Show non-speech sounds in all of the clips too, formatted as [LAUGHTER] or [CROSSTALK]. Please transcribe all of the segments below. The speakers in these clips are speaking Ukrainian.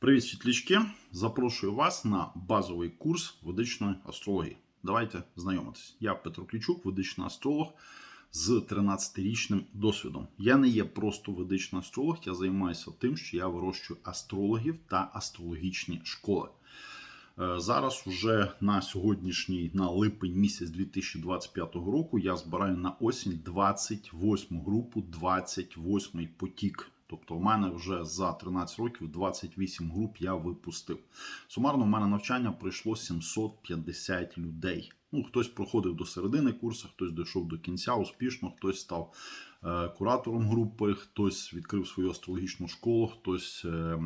Привіт, світлячки! Запрошую вас на базовий курс ведичної астрології. Давайте знайомитись. Я Петро Клічук, ведичний астролог з 13-річним досвідом. Я не є просто ведичний астролог, я займаюся тим, що я вирощую астрологів та астрологічні школи. Е, Зараз уже на сьогоднішній, на липень місяць 2025 року, я збираю на осінь 28 групу, 28 потік. Тобто, у мене вже за 13 років 28 груп я випустив. Сумарно, в мене навчання пройшло 750 людей. Ну, хтось проходив до середини курсу, хтось дійшов до кінця успішно, хтось став е, куратором групи, хтось відкрив свою астрологічну школу, хтось. Е,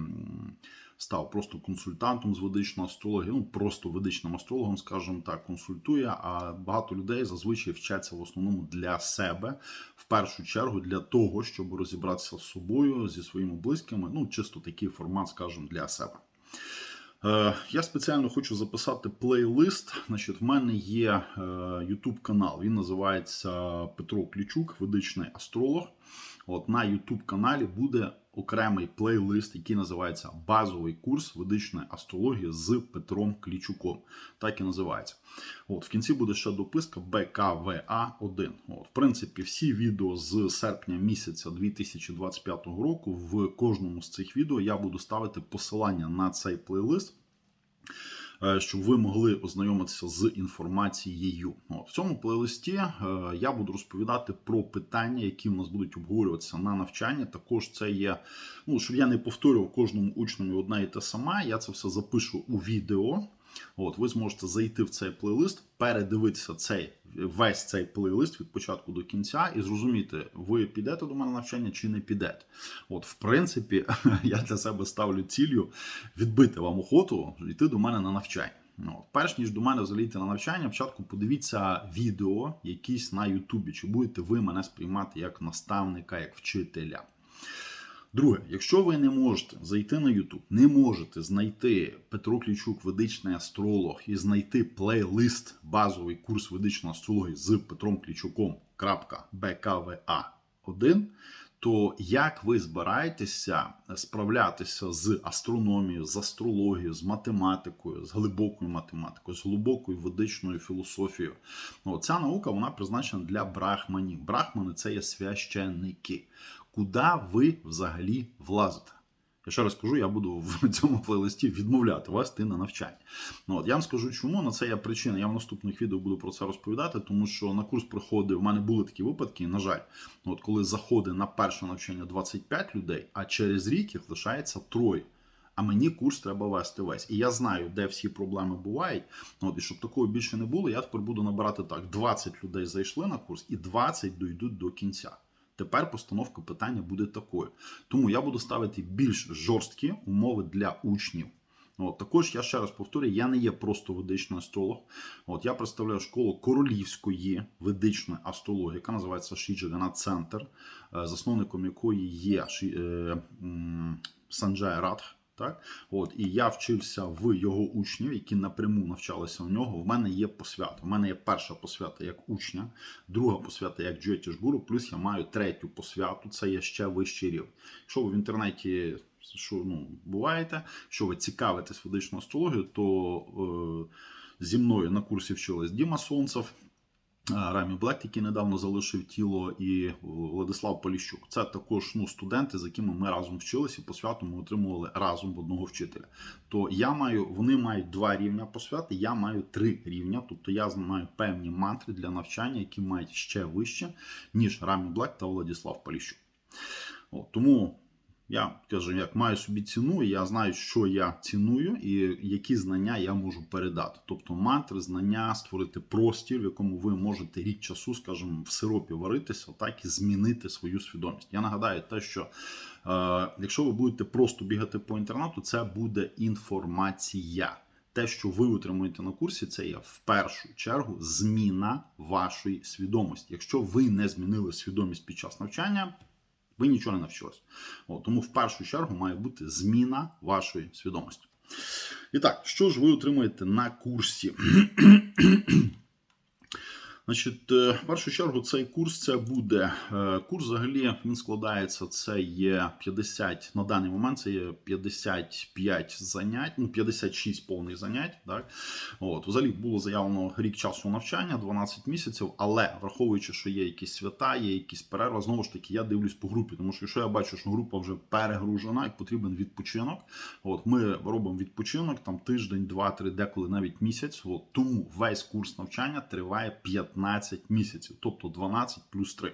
став просто консультантом з ведичної астрології, ну просто ведичним астрологом, скажімо так, консультує. А багато людей зазвичай вчаться в основному для себе, в першу чергу для того, щоб розібратися з собою, зі своїми близькими. Ну, чисто такий формат, скажімо, для себе. Е, Я спеціально хочу записати плейлист. Значить, в мене є е, YouTube канал. Він називається Петро Клічук, ведичний астролог. От на YouTube каналі буде окремий плейлист, який називається Базовий курс ведичної астрології з Петром Клічуком. Так і називається. От в кінці буде ще дописка БКВА1. От, в принципі, всі відео з серпня місяця 2025 року. В кожному з цих відео я буду ставити посилання на цей плейлист. Е, Щоб ви могли ознайомитися з інформацією. От, в цьому плейлисті е, я буду розповідати про питання, які в нас будуть обговорюватися на навчанні. Також це є, ну щоб я не повторював кожному учневі одне і те саме. Я це все запишу у відео. От, ви зможете зайти в цей плейлист, передивитися цей весь цей плейлист від початку до кінця і зрозуміти, ви підете до мене на навчання чи не підете. От, в принципі, [LAUGHS] я для себе ставлю ціллю відбити вам охоту йти до мене на навчання. Ну, перш ніж до мене заліти на навчання, спочатку подивіться відео якісь на Ютубі, чи будете ви мене сприймати як наставника, як вчителя. Друге, якщо ви не можете зайти на YouTube, не можете знайти Петро Клічук, ведичний астролог, і знайти плейлист базовий курс ведичної астрології з Петром Клічуком. BKVA1, то як ви збираєтеся справлятися з астрономією, з астрологією, з математикою, з глибокою математикою, з глибокою ведичною філософією? Ну, ця наука вона призначена для брахманів. Брахмани це є священники. Куди ви взагалі влазите? Я ще раз кажу, я буду в [LAUGHS] цьому плейлисті відмовляти вас йти на навчання. Ну, от, я вам скажу, чому на це є причина. Я в наступних відео буду про це розповідати, тому що на курс приходив, в мене були такі випадки, на жаль, ну, от коли заходить на перше навчання 25 людей, а через рік їх лишається троє. А мені курс треба вести весь. І я знаю, де всі проблеми бувають. Ну, От, і щоб такого більше не було, я тепер буду набирати так: 20 людей зайшли на курс, і 20 дійдуть до кінця. Тепер постановка питання буде такою. Тому я буду ставити більш жорсткі умови для учнів. От, також я ще раз повторюю, я не є просто ведичний астролог. От, я представляю школу королівської ведичної астрології, яка називається Шіджагана Центр, е, засновником якої є е, Санджай Радх. Так, от і я вчився в його учнів, які напряму навчалися у нього. В мене є посвята. У мене є перша посвята як учня, друга посвята як Джетішгуру, плюс я маю третю посвяту. Це є ще вищий рівень. Якщо ви в інтернеті що ну буваєте, що ви цікавитесь ведичною астрологією, то е, зі мною на курсі вчились Діма Сонцев. Рамі Блек, який недавно залишив тіло, і Владислав Поліщук. Це також ну, студенти, з якими ми разом вчилися, і посвяту ми отримували разом одного вчителя. То я маю, вони мають два рівня посвяти, я маю три рівня. Тобто я маю певні мантри для навчання, які мають ще вище, ніж Рамі Блек та Владислав Поліщук. От, тому я кажу, як маю собі ціну, і я знаю, що я ціную і які знання я можу передати. Тобто мантри, знання, створити простір, в якому ви можете рік часу, скажімо, в сиропі варитися, так і змінити свою свідомість. Я нагадаю те, що е, якщо ви будете просто бігати по інтернету, це буде інформація. Те, що ви отримуєте на курсі, це є в першу чергу зміна вашої свідомості. Якщо ви не змінили свідомість під час навчання, ви нічого не навчились. От, тому в першу чергу має бути зміна вашої свідомості. І так, що ж ви отримуєте на курсі? Значить, е, в першу чергу цей курс це буде е, курс. Взагалі він складається. Це є 50, на даний момент це є 55 занять, ну 56 повних занять. Так от взагалі було заявлено рік часу навчання, 12 місяців. Але враховуючи, що є якісь свята, є якісь перерви, знову ж таки, я дивлюсь по групі, тому що якщо я бачу, що група вже перегружена і потрібен відпочинок. От ми робимо відпочинок там тиждень, два-три, деколи навіть місяць. От тому весь курс навчання триває 15 місяців, тобто 12 плюс 3.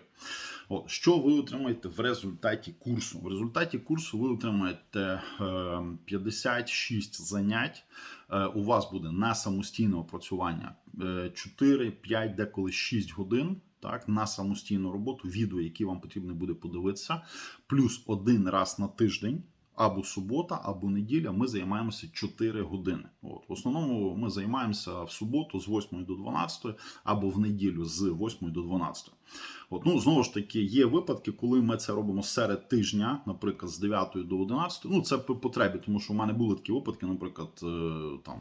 От, що ви отримаєте в результаті курсу? В результаті курсу ви отримаєте е, 56 занять. Е, у вас буде на самостійне опрацювання е, 4, 5, деколи 6 годин. Так, на самостійну роботу, відео, які вам потрібно буде подивитися, плюс один раз на тиждень, або субота, або неділя. Ми займаємося 4 години. От в основному ми займаємося в суботу з 8 до 12, або в неділю з 8 до 12. От, ну знову ж таки, є випадки, коли ми це робимо серед тижня, наприклад, з 9 до 11. Ну це по потребі, тому що в мене були такі випадки, наприклад, е, там.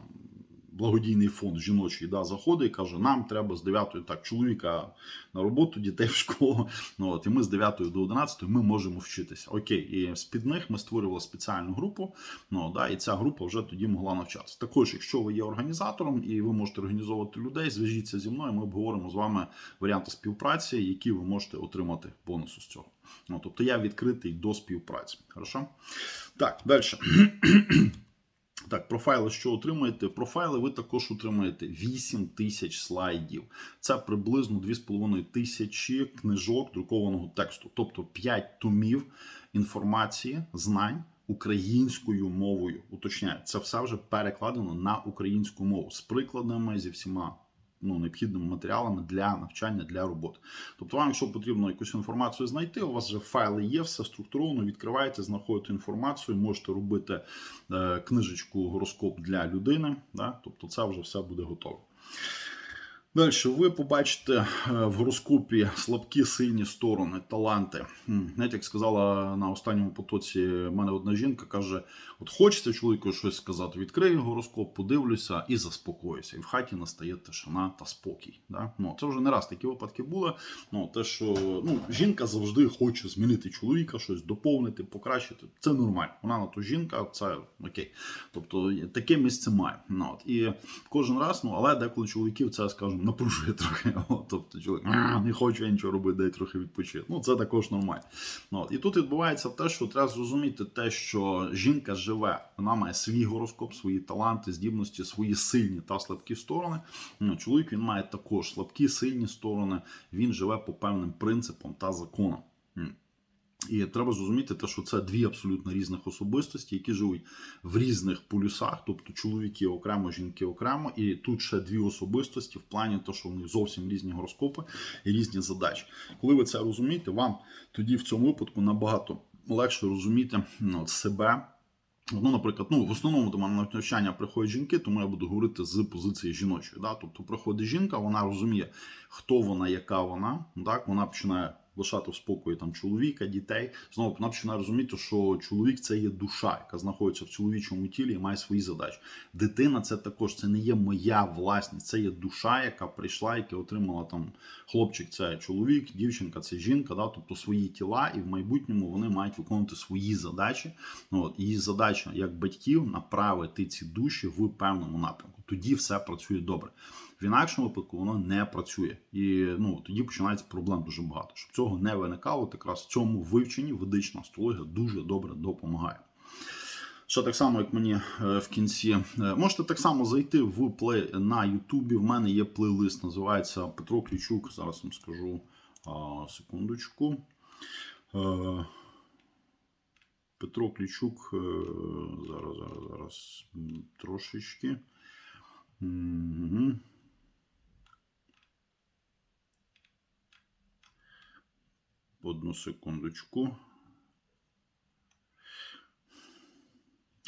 Благодійний фонд жіночий да, заходить і каже, нам треба з 9 так, чоловіка на роботу, дітей в школу. Ну, от, І ми з 9 до 11 ми можемо вчитися. Окей, і з-під них ми створювали спеціальну групу. Ну, да, І ця група вже тоді могла навчатися. Також, якщо ви є організатором і ви можете організовувати людей, зв'яжіться зі мною, ми обговоримо з вами варіанти співпраці, які ви можете отримати бонусу з цього. Ну, Тобто я відкритий до співпраці. Хорошо? Так, далі. Так, профайли, що отримаєте? Профайли ви також отримаєте 8 тисяч слайдів. Це приблизно 2,5 тисячі книжок друкованого тексту, тобто 5 томів інформації, знань українською мовою. Уточняю, це все вже перекладено на українську мову з прикладами зі всіма. Ну, необхідними матеріалами для навчання для роботи. Тобто, вам, якщо потрібно якусь інформацію знайти, у вас вже файли є, все структуровано, відкриваєте, знаходите інформацію, можете робити е, книжечку гороскоп для людини. Да? Тобто, це вже все буде готове. Далі ви побачите е, в гороскопі слабкі сильні сторони, таланти. Знаєте, як сказала на останньому потоці мене одна жінка, каже: от хочеться чоловіку щось сказати, відкрию гороскоп, подивлюся і заспокоюся. І в хаті настає тишина та спокій. Да? Ну, це вже не раз такі випадки були. Ну, те, що ну, жінка завжди хоче змінити чоловіка, щось доповнити, покращити. Це нормально. Вона на то жінка, це окей. Тобто таке місце має. Ну, от. І кожен раз, ну але деколи чоловіків це, скажімо, напружує трохи. [LAUGHS] От, тобто чоловік не хочу я нічого робити, дай трохи відпочити. Ну це також нормально. Ну. І тут відбувається те, що треба зрозуміти те, що жінка живе, вона має свій гороскоп, свої таланти, здібності, свої сильні та слабкі сторони. Ну, чоловік він має також слабкі, сильні сторони. Він живе по певним принципам та законам. І треба зрозуміти, те, що це дві абсолютно різних особистості, які живуть в різних полюсах, тобто чоловіки окремо, жінки окремо, і тут ще дві особистості в плані того, що в них зовсім різні гороскопи і різні задачі. Коли ви це розумієте, вам тоді в цьому випадку набагато легше розуміти ну, себе. Ну, наприклад, ну в основному до мене на навчання приходять жінки, тому я буду говорити з позиції жіночої. Да? Тобто приходить жінка, вона розуміє, хто вона, яка вона. Так, вона починає лишати в спокої там чоловіка, дітей. Знову вона починає розуміти, що чоловік це є душа, яка знаходиться в чоловічому тілі і має свої задачі. Дитина це також це не є моя власність, це є душа, яка прийшла, яка отримала там хлопчик, це чоловік, дівчинка, це жінка, да, тобто свої тіла, і в майбутньому вони мають виконувати свої задачі. Ну, от, Її задача як батьків направити ці душі в певному напрямку. Тоді все працює добре. В інакшому випадку воно не працює. І ну, тоді починається проблем дуже багато. Щоб цього не виникало, якраз в цьому вивченні ведична астрологія дуже добре допомагає. Ще так само, як мені е, в кінці. Е, Можете так само зайти в плей на Ютубі. В мене є плейлист, називається Петро Клічук. Зараз вам скажу секундочку. Е, Петро Клічук. е, Зараз, зараз, зараз трошечки. Мгм. Одну секундочку.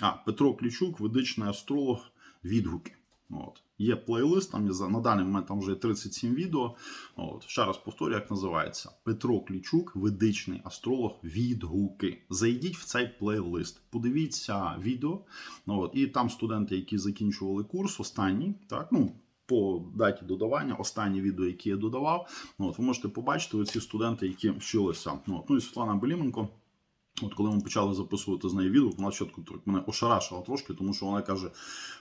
А, Петро Клічук, ведичний астролог, відгуки. От. Є плейлист, там є на даний момент там вже є 37 відео. От. Ще раз повторю, як називається. Петро Клічук, ведичний астролог, відгуки. Зайдіть в цей плейлист, подивіться відео. От. І там студенти, які закінчували курс, останній, так, ну, по даті додавання, останнє відео, яке я додавав. Ну, от, ви можете побачити оці студенти, які вчилися. Ну, от, ну і Світлана Беліменко. От коли ми почали записувати з нею відео, вона чітко мене ошарашила трошки, тому що вона каже: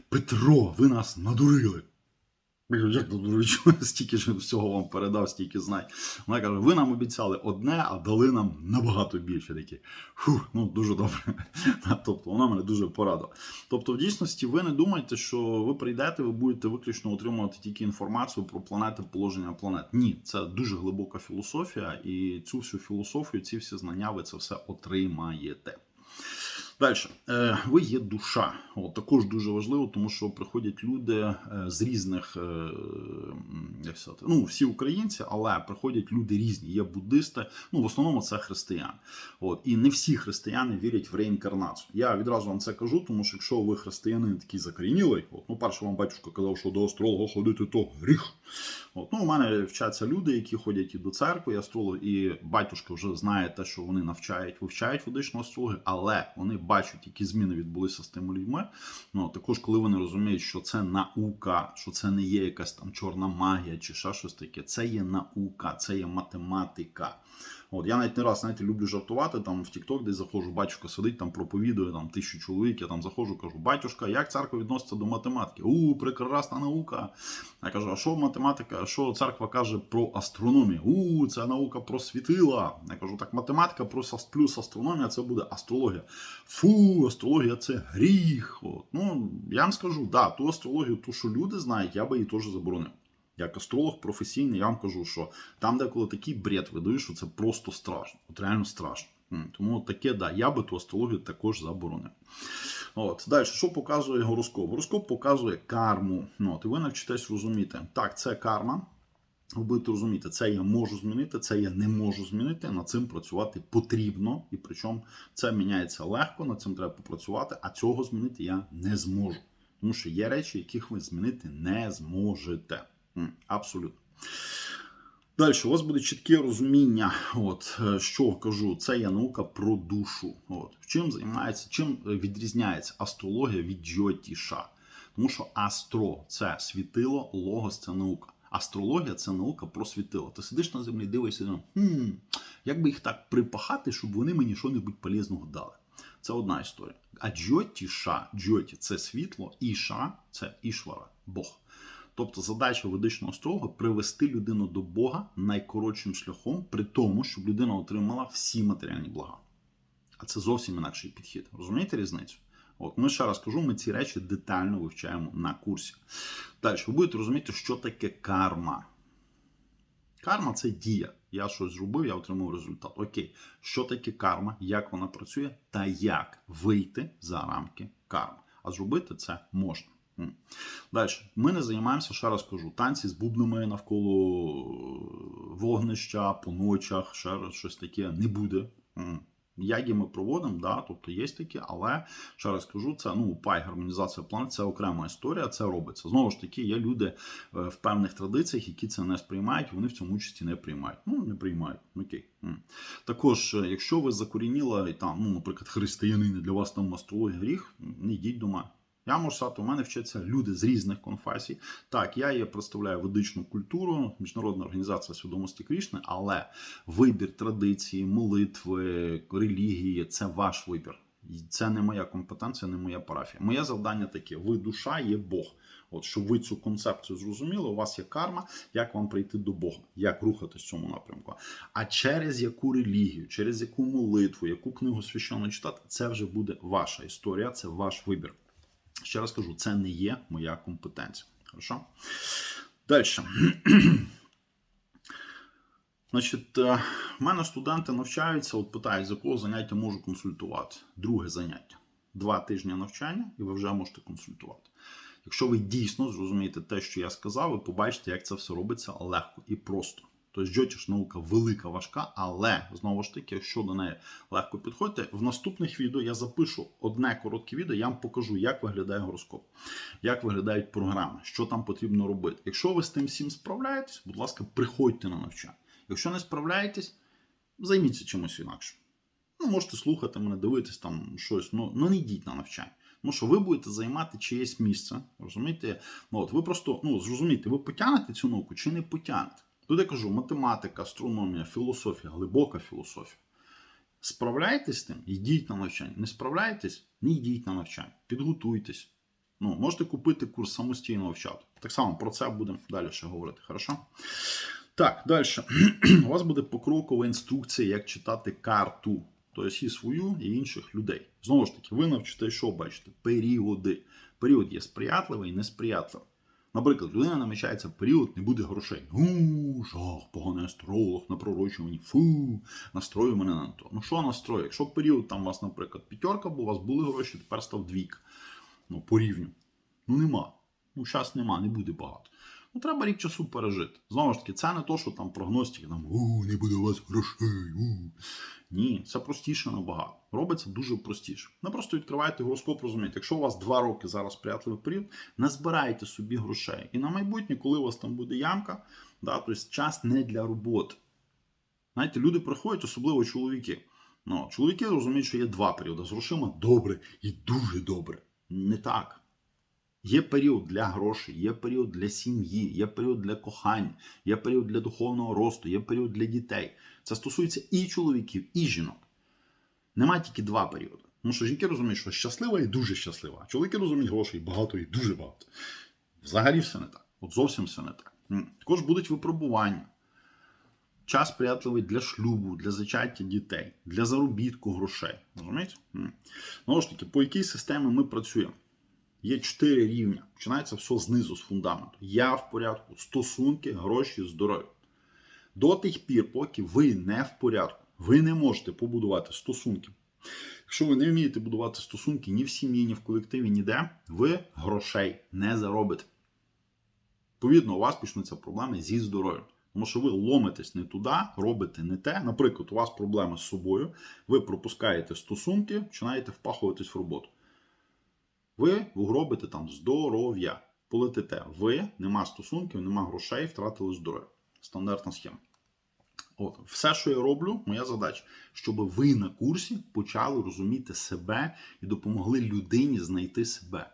Петро, ви нас надурили. Як надурили? [LAUGHS] Стільки ж всього вам передав, стільки знань. Вона каже: ви нам обіцяли одне, а дали нам набагато більше. Такі. Фух, ну дуже добре. [LAUGHS] Тобто вона мене дуже порадила. Тобто, в дійсності, ви не думайте, що ви прийдете, ви будете виключно отримувати тільки інформацію про планети, положення планет. Ні, це дуже глибока філософія, і цю всю філософію, ці всі знання, ви це все отримаєте. Далі, Е, ви є душа. От, також дуже важливо, тому що приходять люди е, з різних, е, як сказати, ну всі українці, але приходять люди різні. Є буддисти, ну в основному це християни. От, і не всі християни вірять в реінкарнацію. Я відразу вам це кажу, тому що якщо ви християнин такий закорінілий, от, ну перше вам батюшка казав, що до астролога ходити то гріх. От, ну, у мене вчаться люди, які ходять і до церкви, і астролог, і батюшка вже знає те, що вони навчають, вивчають ведичну астрологію, але вони бачать, які зміни відбулися з тими людьми. Ну також, коли вони розуміють, що це наука, що це не є якась там чорна магія чи ще щось таке. Це є наука, це є математика. От я навіть не раз знаєте, люблю жартувати там в TikTok, десь заходжу, батюшка сидить там проповідує там тисячу чоловік. Я там заходжу, кажу, батюшка, як церква відноситься до математики? У, прекрасна наука. Я кажу, а що математика? А що церква каже про астрономію? У, це наука про світила. Я кажу, так математика плюс, плюс астрономія це буде астрологія. Фу, астрологія це гріх. От. Ну, я вам скажу, да, ту астрологію, ту, що люди знають, я би її теж заборонив. Як астролог професійний, я вам кажу, що там, деколи такий бред видають, що це просто страшно. От реально страшно. Тому таке, да, я би ту астрологію також заборонив. От, далі, що показує гороскоп? Гороскоп показує карму. Ну, от, і ви навчитесь розуміти. Так, це карма. Ви будете розуміти, це я можу змінити, це я не можу змінити. Над цим працювати потрібно. І причому це міняється легко, над цим треба попрацювати, а цього змінити я не зможу. Тому що є речі, яких ви змінити не зможете. Абсолютно. Далі, у вас буде чітке розуміння, от, е, що кажу, це є наука про душу. От. Чим займається, чим е, відрізняється астрологія від джотіша? Тому що астро це світило, логос це наука. Астрологія це наука про світило. Ти сидиш на землі, дивишся, хм, як би їх так припахати, щоб вони мені щось полезного дали. Це одна історія. А джотіша, джоті це світло, іша це ішвара, Бог. Тобто задача ведичного астролога привести людину до Бога найкоротшим шляхом, при тому, щоб людина отримала всі матеріальні блага. А це зовсім інакший підхід. Розумієте різницю? От ми ще раз кажу, ми ці речі детально вивчаємо на курсі. Далі, ви будете розуміти, що таке карма. Карма це дія. Я щось зробив, я отримав результат. Окей, що таке карма, як вона працює, та як вийти за рамки карми. А зробити це можна. Далі, ми не займаємося, ще раз кажу, танці з бубнами навколо вогнища, по ночах, ще раз щось таке не буде. Ягі ми проводимо, да, тобто є такі, але ще раз кажу, це ну пай гармонізація планет, це окрема історія, це робиться. Знову ж таки, є люди е, в певних традиціях, які це не сприймають, вони в цьому участі не приймають. Ну, не приймають. Окей. Також, е, якщо ви закорініла і там, ну, наприклад, християнини, для вас там астрологія гріх, не йдіть до мене. Я сказати, у мене вчаться люди з різних конфесій. Так, я є представляю ведичну культуру, міжнародна організація свідомості Крішни, але вибір традиції, молитви, релігії це ваш вибір. Це не моя компетенція, не моя парафія. Моє завдання таке: ви душа є Бог. От щоб ви цю концепцію зрозуміли, у вас є карма, як вам прийти до Бога, як рухатись в цьому напрямку. А через яку релігію, через яку молитву, яку книгу священно читати, це вже буде ваша історія, це ваш вибір. Ще раз кажу, це не є моя компетенція. Хорошо? Далі. [CLEARS THROAT] Значить, е, в мене студенти навчаються, от питають, з якого заняття можу консультувати. Друге заняття. Два тижні навчання, і ви вже можете консультувати. Якщо ви дійсно зрозумієте те, що я сказав, ви побачите, як це все робиться легко і просто. Тобто джотіш наука велика, важка, але знову ж таки, якщо до неї легко підходите, в наступних відео я запишу одне коротке відео, я вам покажу, як виглядає гороскоп, як виглядають програми, що там потрібно робити. Якщо ви з тим всім справляєтесь, будь ласка, приходьте на навчання. Якщо не справляєтесь, займіться чимось інакшим. Ну, можете слухати мене, дивитись там щось, ну, ну не йдіть на навчання. Тому що ви будете займати чиєсь місце. Розумієте? Ну, от ви просто ну, зрозумієте, ви потягнете цю науку чи не потягнете. Тут я кажу, математика, астрономія, філософія, глибока філософія. Справляєтесь з тим, йдіть на навчання. Не справляєтесь, не йдіть на навчання. Підготуйтесь. Ну, можете купити курс самостійно вивчати. Так само про це будемо далі ще говорити, хорошо? Так, далі. [CLEARS THROAT] У вас буде покрокова інструкція, як читати карту. Тобто і свою, і інших людей. Знову ж таки, ви навчите, що бачите? Періоди. Період є сприятливий і несприятливий. Наприклад, людина намічається в період, не буде грошей. Ну, жах, поганий астролог, напророчувані, фу, настрою мене на то. Ну що настрою? Якщо період там у вас, наприклад, п'ятерка, бо у вас були гроші, тепер став двійка. Ну, по рівню. Ну нема. Ну, зараз нема, не буде багато. Ну, треба рік часу пережити. Знову ж таки, це не то, що там прогностики, там у, не буде у вас грошей. У. Ні, це простіше набагато. Робиться дуже простіше. Не просто відкриваєте гороскоп, розумієте, якщо у вас два роки зараз сприятливий період, назбирайте собі грошей. І на майбутнє, коли у вас там буде ямка, да, тобто час не для роботи. Знаєте, люди приходять, особливо чоловіки. Ну, чоловіки розуміють, що є два періоди з грошима добре і дуже добре. Не так. Є період для грошей, є період для сім'ї, є період для кохання, є період для духовного росту, є період для дітей. Це стосується і чоловіків, і жінок. Нема тільки два періоди. Тому що жінки розуміють, що щаслива і дуже щаслива. Чоловіки розуміють грошей багато і дуже багато. Взагалі все не так. От зовсім все не так. Також будуть випробування. Час сприятливий для шлюбу, для зачаття дітей, для заробітку грошей. Розумієте? Знову ж таки, по якій системі ми працюємо? Є чотири рівня. Починається все знизу, з фундаменту. Я в порядку, стосунки, гроші, здоров'я. До тих пір, поки ви не в порядку, ви не можете побудувати стосунки. Якщо ви не вмієте будувати стосунки ні в сім'ї, ні в колективі, ніде, ви грошей не заробите. Відповідно, у вас почнуться проблеми зі здоров'ям. Тому що ви ломитесь не туди, робите не те. Наприклад, у вас проблеми з собою, ви пропускаєте стосунки, починаєте впахуватись в роботу. Ви робите там здоров'я. Полетите. Ви, нема стосунків, нема грошей, втратили здоров'я. Стандартна схема. От, все, що я роблю, моя задача, щоб ви на курсі почали розуміти себе і допомогли людині знайти себе.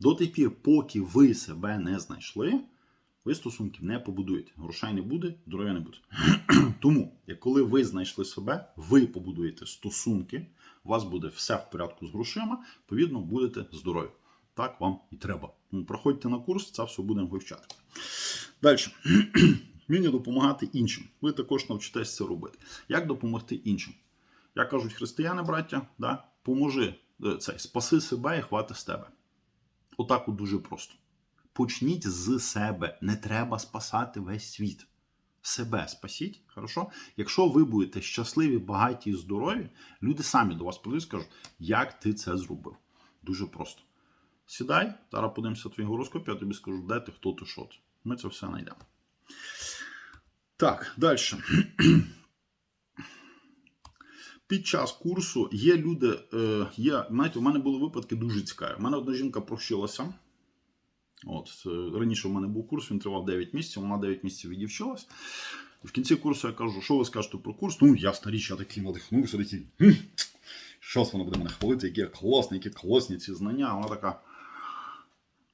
До тих пір, поки ви себе не знайшли, ви стосунків не побудуєте. Грошей не буде, здоров'я не буде. [CLEARS THROAT] Тому, як коли ви знайшли себе, ви побудуєте стосунки, у вас буде все в порядку з грошима, відповідно, будете здорові. Так вам і треба. Проходьте на курс, це все будемо вивчати. Далі. [CLEARS THROAT] Вміння допомагати іншим. Ви також навчитесь це робити. Як допомогти іншим? Як кажуть християни, браття, да? поможи е, цей, спаси себе і хвати з тебе. Отак от дуже просто. Почніть з себе. Не треба спасати весь світ. Себе спасіть, хорошо? Якщо ви будете щасливі, багаті і здорові, люди самі до вас прийдуть і скажуть, як ти це зробив. Дуже просто. Сідай, зараз подивимося твій гороскоп, я тобі скажу, де ти, хто ти, що ти. Ми це все знайдемо. Так, далі. [CLEARS THROAT] Під час курсу є люди, е, є, знаєте, у мене були випадки дуже цікаві. У мене одна жінка прощилася. От, е, Раніше в мене був курс, він тривав 9 місяців, вона 9 місяців відівчилась. В кінці курсу я кажу, що ви скажете про курс? Ну, ясна річ, я такий надихнувся, такий. Щас вона буде мене хвалити, які класні, які класні ці знання. Вона така.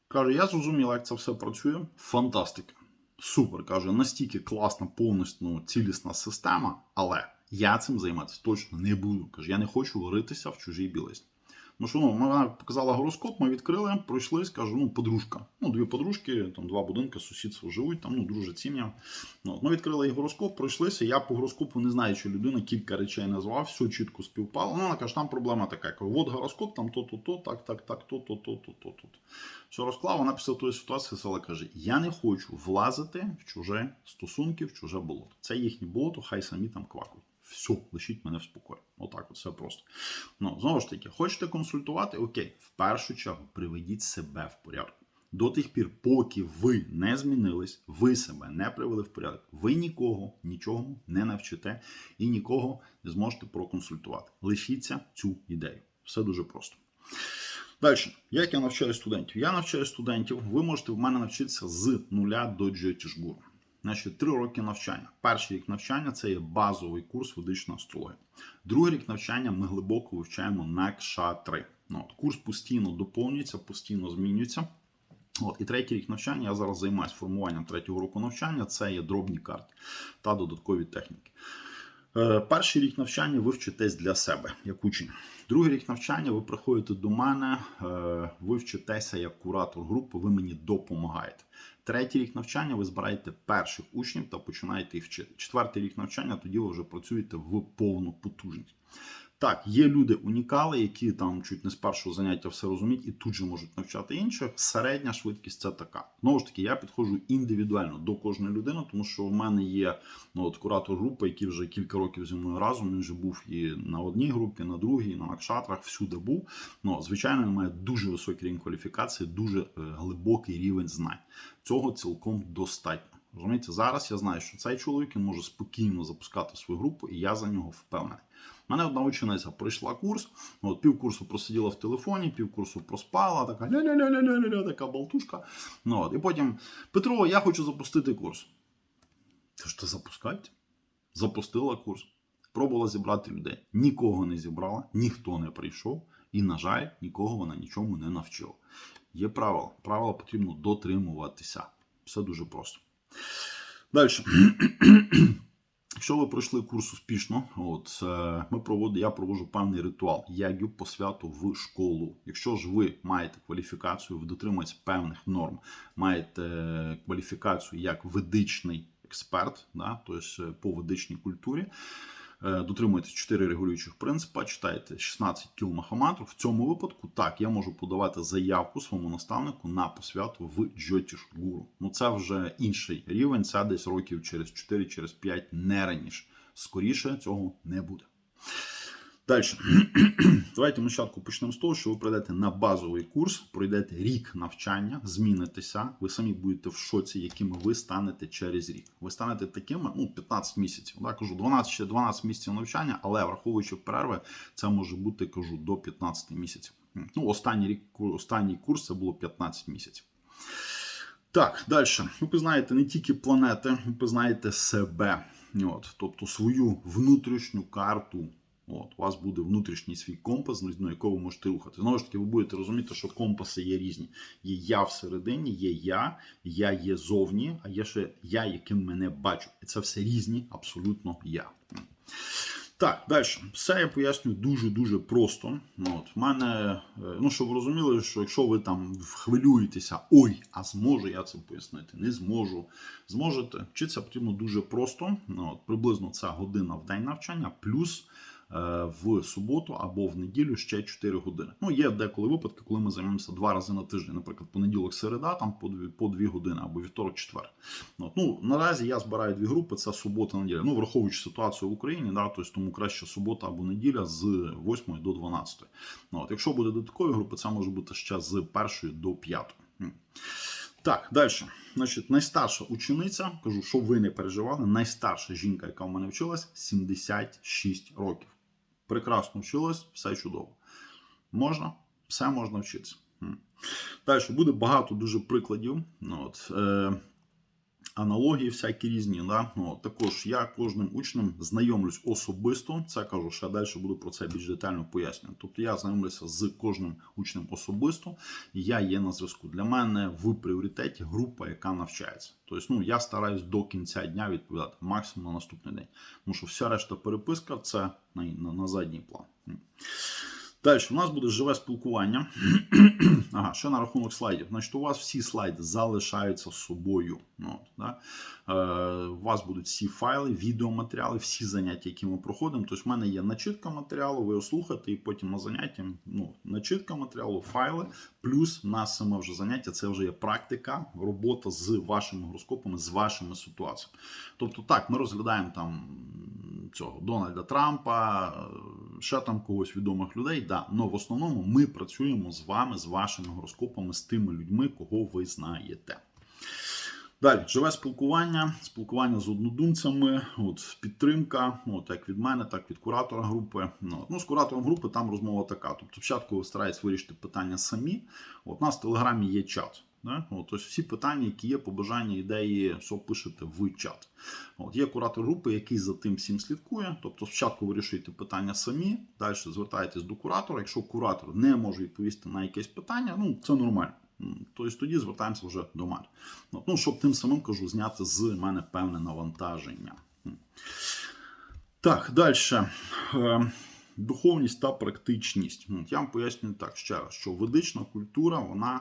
Каже, я зрозуміла, як це все працює. Фантастика. Супер, каже, настільки класна, повністю цілісна система, але я цим займатися точно не буду. Каже, я не хочу варитися в чужій білизні. Ну що, ну, вона показала гороскоп, ми відкрили, пройшли, скажу, ну, подружка. Ну, дві подружки, там два будинки, сусідство живуть, там, ну, дружать сім'я. Ну, ми відкрили її гороскоп, пройшлися. Я по гороскопу не знаю, чи людина кілька речей назвав, все чітко співпало. Ну, вона каже, там проблема така. Кажу, от гороскоп, там то-то, то, так, так, так, то, то, то, то, то, то. Все розклав, вона після тої ситуації сказала, каже, я не хочу влазити в чуже стосунки, в чуже болото. Це їхнє болото, хай самі там квакають. Все, лишіть мене в спокої. Отак, от все просто. Ну, знову ж таки, хочете консультувати? Окей, в першу чергу приведіть себе в порядок. До тих пір, поки ви не змінились, ви себе не привели в порядок, ви нікого нічого не навчите і нікого не зможете проконсультувати. Лишіться цю ідею. Все дуже просто. Далі, як я навчаю студентів? Я навчаю студентів, ви можете в мене навчитися з нуля до джетішгуру. Значить, три роки навчання. Перший рік навчання це є базовий курс ведичної астрології. Другий рік навчання ми глибоко вивчаємо Накша 3. Ну, от, курс постійно доповнюється, постійно змінюється. От, і третій рік навчання я зараз займаюся формуванням третього року навчання. Це є дробні карти та додаткові техніки. Е, Перший рік навчання ви вчитесь для себе як учень. Другий рік навчання ви приходите до мене, е, ви вчитеся як куратор групи, ви мені допомагаєте. Третій рік навчання ви збираєте перших учнів та починаєте їх вчити. Четвертий рік навчання тоді ви вже працюєте в повну потужність. Так, є люди унікали, які там чуть не з першого заняття все розуміють і тут же можуть навчати інших. Середня швидкість це така. Знову ж таки, я підходжу індивідуально до кожної людини, тому що в мене є ну, от, куратор групи, який вже кілька років зі мною разом. Він вже був і на одній групі, на другій, на накшатрах, всюди був. Ну, звичайно, він має дуже високий рівень кваліфікації, дуже е, глибокий рівень знань. Цього цілком достатньо. Розумієте, зараз я знаю, що цей чоловік він може спокійно запускати свою групу, і я за нього впевнений. Мене одна учениця пройшла курс, от півкурсу просиділа в телефоні, півкурсу проспала, така ля-ля-ля-ля-ля-ля, така болтушка. Ну, от, і потім Петро, я хочу запустити курс. Та ж то запускайте. Запустила курс, пробувала зібрати людей. Нікого не зібрала, ніхто не прийшов, і, на жаль, нікого вона нічому не навчила. Є правила. Правила потрібно дотримуватися. Все дуже просто. Далі. Якщо ви пройшли курс успішно, от е, ми проводимо, я проводжу певний ритуал ягю по святу в школу. Якщо ж ви маєте кваліфікацію, ви дотримуєтесь певних норм, маєте кваліфікацію як ведичний експерт, да, тобто по ведичній культурі. Е, Дотримуєтесь 4 регулюючих принципа, читаєте 16 кіл Махаматру. В цьому випадку так я можу подавати заявку своєму наставнику на посвяту в Джотіш Гуру. Ну це вже інший рівень. Це десь років через 4, через 5, не раніше. Скоріше цього не буде. Далі. [CLEARS THROAT] Давайте спочатку почнемо з того, що ви прийдете на базовий курс, пройдете рік навчання, змінитеся. Ви самі будете в шоці, якими ви станете через рік. Ви станете такими, ну, 15 місяців. Да, кажу, 12 ще 12 місяців навчання, але враховуючи перерви, це може бути, кажу, до 15 місяців. Ну, останній рік, останній курс це було 15 місяців. Так, далі. Ви пізнаєте не тільки планети, ви пізнаєте себе. От, тобто свою внутрішню карту. От, у вас буде внутрішній свій компас, на якого ви можете рухати. Знову ж таки, ви будете розуміти, що компаси є різні. Є я всередині, є я, я є зовні, а є ще я, яким мене бачу. І це все різні, абсолютно я. Так, далі. Все я пояснюю дуже-дуже просто. Ну, От, в мене, е, ну, щоб ви розуміли, що якщо ви там хвилюєтеся, ой, а зможу я це пояснити, не зможу. Зможете. Вчитися потрібно дуже просто. Ну, от, приблизно це година в день навчання, плюс в суботу або в неділю ще 4 години. Ну, є деколи випадки, коли ми займаємося два рази на тиждень, наприклад, понеділок, середа, там по 2, по 2 години, або вівторок, четвер. От, ну, наразі я збираю дві групи: це субота, неділя. Ну, враховуючи ситуацію в Україні, да, тобто тому краще субота або неділя з 8 до 12. Ну, от, якщо буде додаткові групи, це може бути ще з 1 до 5. Так, далі. Значить, найстарша учениця, кажу, щоб ви не переживали, найстарша жінка, яка в мене вчилась, 76 років. Прекрасно вчилось, все чудово. Можна, все можна вчитися. Далі буде багато дуже прикладів. Ну, от, е, аналогії всякі різні. Да? Ну, от, також я кожним учнем знайомлюсь особисто. Це кажу, ще далі буду про це більш детально пояснювати. Тобто я знайомлюся з кожним учнем особисто, і я є на зв'язку. Для мене в пріоритеті група, яка навчається. Тобто, ну, я стараюсь до кінця дня відповідати максимум на наступний день. Тому що вся решта переписка це на, на, на задній план. Далі, у нас буде живе спілкування. [CLEARS THROAT] ага, ще на рахунок слайдів. Значить, у вас всі слайди залишаються собою. Ну, от, да? е, у вас будуть всі файли, відеоматеріали, всі заняття, які ми проходимо. Тобто, в мене є начитка матеріалу, ви його слухаєте, і потім на заняття ну, начитка матеріалу, файли, плюс на саме вже заняття це вже є практика, робота з вашими гороскопами, з вашими ситуаціями. Тобто, так, ми розглядаємо там цього Дональда Трампа, е, ще там когось відомих людей. Да, але в основному ми працюємо з вами, з вашими гороскопами, з тими людьми, кого ви знаєте. Далі, живе спілкування, спілкування з однодумцями, от підтримка, от як від мене, так від куратора групи. Ну, ну з куратором групи там розмова така. Тобто, спочатку ви стараєтесь вирішити питання самі. От у нас в телеграмі є чат. Да? От, тобто всі питання, які є, побажання, ідеї, все пишете в чат. От, є куратор групи, який за тим всім слідкує. Тобто, спочатку вирішуєте питання самі, далі звертаєтесь до куратора. Якщо куратор не може відповісти на якесь питання, ну це нормально. Тобто тоді звертаємося вже до мене. От, ну, щоб тим самим кажу, зняти з мене певне навантаження. Так, далі. Е, Духовність та практичність. Я вам пояснюю так ще раз, що ведична культура вона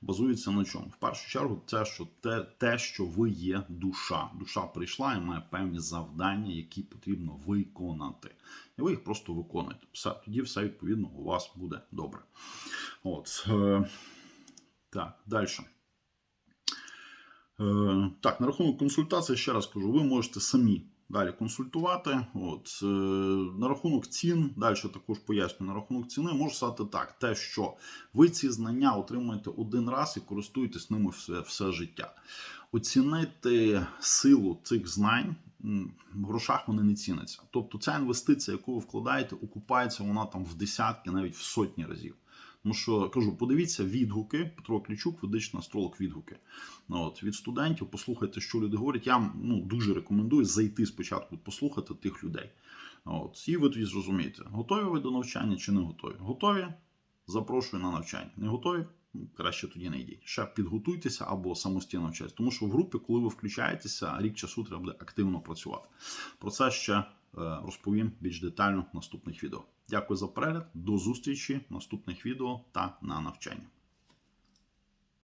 базується на чому? В першу чергу, це що те, те, що ви є душа. Душа прийшла і має певні завдання, які потрібно виконати. І ви їх просто виконуєте. Все, тоді все відповідно у вас буде добре. От. Е, так, далі. Е, так, на рахунок консультації, ще раз кажу, ви можете самі далі консультувати. От, е, на рахунок цін, далі також поясню, на рахунок ціни можу сказати так: те, що ви ці знання отримуєте один раз і користуєтесь ними все, все життя. Оцінити силу цих знань. В грошах вони не ціняться. Тобто ця інвестиція, яку ви вкладаєте, окупається вона там в десятки, навіть в сотні разів. Тому що кажу, подивіться відгуки, Петро Клічук, ведичний астролог відгуки. Ну, От, від студентів, послухайте, що люди говорять. Я ну, дуже рекомендую зайти спочатку, послухати тих людей. От, і ви тоді зрозумієте, готові ви до навчання чи не готові. Готові? Запрошую на навчання. Не готові? Ну, Краще тоді не йдіть. Ще підготуйтеся або самостійно навчайтесь. Тому що в групі, коли ви включаєтеся, рік часу треба буде активно працювати. Про це ще е, розповім більш детально в наступних відео. Дякую за перегляд. До зустрічі в наступних відео та на навчання.